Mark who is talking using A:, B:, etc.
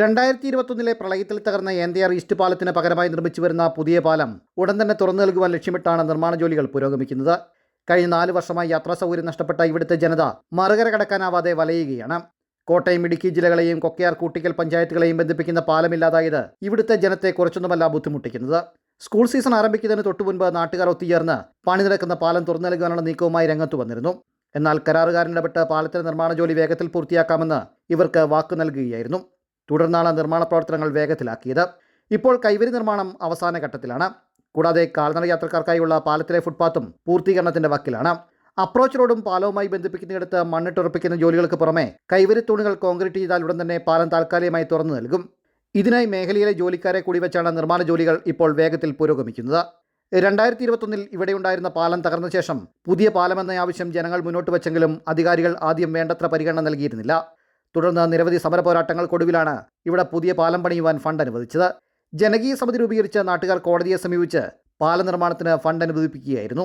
A: രണ്ടായിരത്തി ഇരുപത്തൊന്നിലെ പ്രളയത്തിൽ തകർന്ന ഏന്തിയാർ ഈസ്റ്റ് പാലത്തിന് പകരമായി നിർമ്മിച്ചു വരുന്ന പുതിയ പാലം ഉടൻ തന്നെ തുറന്നു നൽകുവാൻ ലക്ഷ്യമിട്ടാണ് നിർമ്മാണ ജോലികൾ പുരോഗമിക്കുന്നത്. കഴിഞ്ഞ നാല് വർഷമായി യാത്രാ സൗകര്യം നഷ്ടപ്പെട്ട ഇവിടുത്തെ ജനത മറുകര കടക്കാനാവാതെ വലയുകയാണ്. കോട്ടയം ഇടുക്കി ജില്ലകളെയും കൊക്കയാർ കൂട്ടിക്കൽ പഞ്ചായത്തുകളെയും ബന്ധിപ്പിക്കുന്ന പാലമില്ലാതായത് ഇവിടുത്തെ ജനത്തെ കുറച്ചൊന്നുമല്ല ബുദ്ധിമുട്ടിക്കുന്നത്. സ്കൂൾ സീസൺ ആരംഭിക്കുന്നതിന് തൊട്ടു മുൻപ് നാട്ടുകാർ ഒത്തുചേർന്ന് പണി നടക്കുന്ന പാലം തുറന്നു നൽകാനുള്ള നീക്കവുമായി രംഗത്ത് വന്നിരുന്നു. എന്നാൽ കരാറുകാരൻ ഇടപെട്ട് പാലത്തിന്റെ നിർമ്മാണ ജോലി വേഗത്തിൽ പൂർത്തിയാക്കാമെന്ന് ഇവർക്ക് വാക്കു നൽകുകയായിരുന്നു. തുടർന്നാണ് നിർമ്മാണ പ്രവർത്തനങ്ങൾ വേഗത്തിലാക്കിയത്. ഇപ്പോൾ കൈവരി നിർമ്മാണം അവസാന ഘട്ടത്തിലാണ്. കൂടാതെ കാൽനട യാത്രക്കാർക്കായുള്ള പാലത്തിലെ ഫുട്പാത്തും പൂർത്തീകരണത്തിന്റെ വക്കിലാണ്. അപ്രോച്ച് റോഡും പാലവുമായി ബന്ധിപ്പിക്കുന്നിടത്ത് മണ്ണിട്ടുറപ്പിക്കുന്ന ജോലികൾക്ക് പുറമെ കൈവരി തൂണുകൾ കോൺക്രീറ്റ് ചെയ്താൽ ഉടൻ തന്നെ പാലം താൽക്കാലികമായി തുറന്നു നൽകും. ഇതിനായി മേഖലയിലെ ജോലിക്കാരെ കൂടി വെച്ചാണ് നിർമ്മാണ ജോലികൾ ഇപ്പോൾ വേഗത്തിൽ പുരോഗമിക്കുന്നത്. രണ്ടായിരത്തി ഇരുപത്തൊന്നിൽ ഇവിടെയുണ്ടായിരുന്ന പാലം തകർന്ന ശേഷം പുതിയ പാലമെന്ന ആവശ്യം ജനങ്ങൾ മുന്നോട്ട് വച്ചെങ്കിലും അധികാരികൾ ആദ്യം വേണ്ടത്ര പരിഗണന നൽകിയിരുന്നില്ല. തുടർന്ന് നിരവധി സമരപോരാട്ടങ്ങൾക്കൊടുവിലാണ് ഇവിടെ പുതിയ പാലം പണിയുവാൻ ഫണ്ട് അനുവദിച്ചത്. ജനകീയ സമിതി രൂപീകരിച്ച നാട്ടുകാർ കോടതിയെ സമീപിച്ച് പാലനിർമ്മാണത്തിന് ഫണ്ട് അനുവദിപ്പിക്കുകയായിരുന്നു.